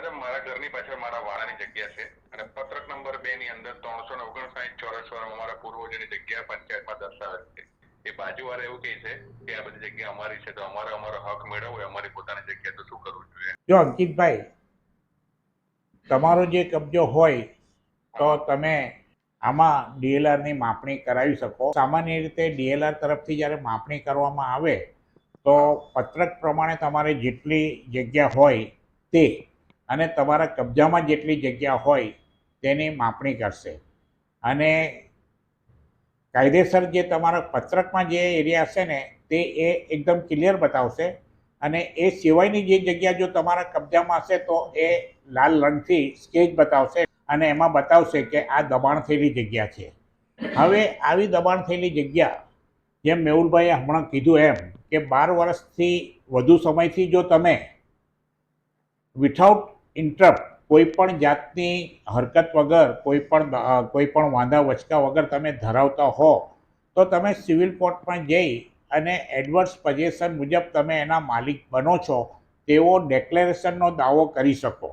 Madam મારા ઘરની પાછળ મારા વાળાની જગ્યા છે અને પત્રક નંબર બે ની અંદર ત્રણસો ને ઓગણસાઠ ચોરસ વાર અમારા પૂર્વજોની જગ્યા પંચાયતમાં દર્શાવેલ છે. એ બાજુવાળા એવું કહે છે કે આ બધી જગ્યા અમારી છે તો અમારે અમારો હક મેળવવો અમારી પોતાની જગ્યા તો શું કરવું જોઈએ? જો અંકિતભાઈ તમારો જે કબજો હોય તો તમે આમાં ડીએલઆરની માપણી કરાવી શકો. સામાન્ય રીતે ડીએલઆર તરફથી જ્યારે માપણી કરવામાં આવે તો પત્રક પ્રમાણે તમારે જેટલી જગ્યા હોય તે અને તમારા કબજામાં જેટલી જગ્યા હોય તેની માપણી કરશે. અને કાયદેસર જે તમારા પત્રકમાં જે એરિયા હશે ને, તે એ એકદમ ક્લિયર બતાવશે. અને એ સિવાયની જે જગ્યા જો તમારા કબજામાં હશે તો એ લાલ રંગથી સ્કેચ બતાવશે અને એમાં બતાવશે કે આ દબાણ થયેલી જગ્યા છે. હવે આવી દબાણ થયેલી જગ્યા, જેમ મેહુલભાઈએ હમણાં કીધું એમ કે બાર વર્ષથી વધુ સમયથી જો તમે વિથઆઉટ ઇન્ટરપ્ટ કોઈ પણ જાતની હરકત વગર, કોઈ પણ કોઈ પણ વાંધા, વચકા વગર તમે ધરાવતા હો, તો તમે સિવિલ કોર્ટમાં જઈ અને એડવર્સ પજેશન મુજબ તમે એના માલિક બનો છો, તેવો ડેક્લેરેશનનો દાવો કરી શકો.